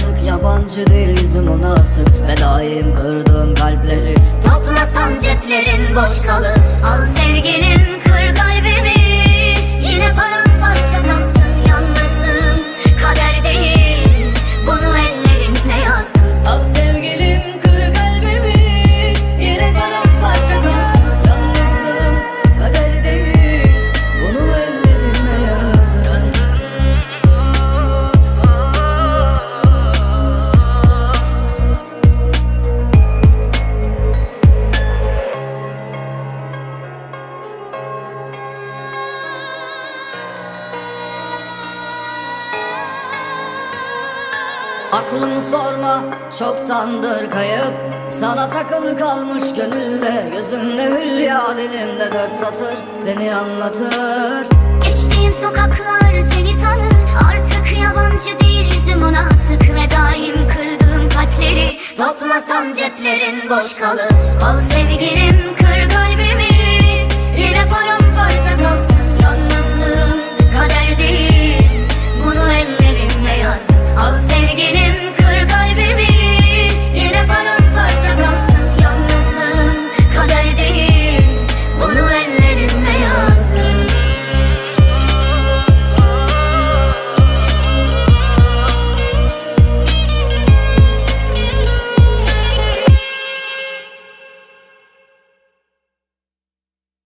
artık Yabancı değil yüzüm ona asık. Fedayım kırdığım kalpleri. Toplasan ceplerin boş kalır. Aklımı sorma çoktandır kayıp. Sana takılı kalmış gönülde Gözümde hülya dilimde dört satır Seni anlatır. Geçtiğim sokaklar seni tanır. Artık yabancı değil yüzüm ona sık Ve daim kırdığım kalpleri. Toplasam ceplerin boş kalır. Al sevgilim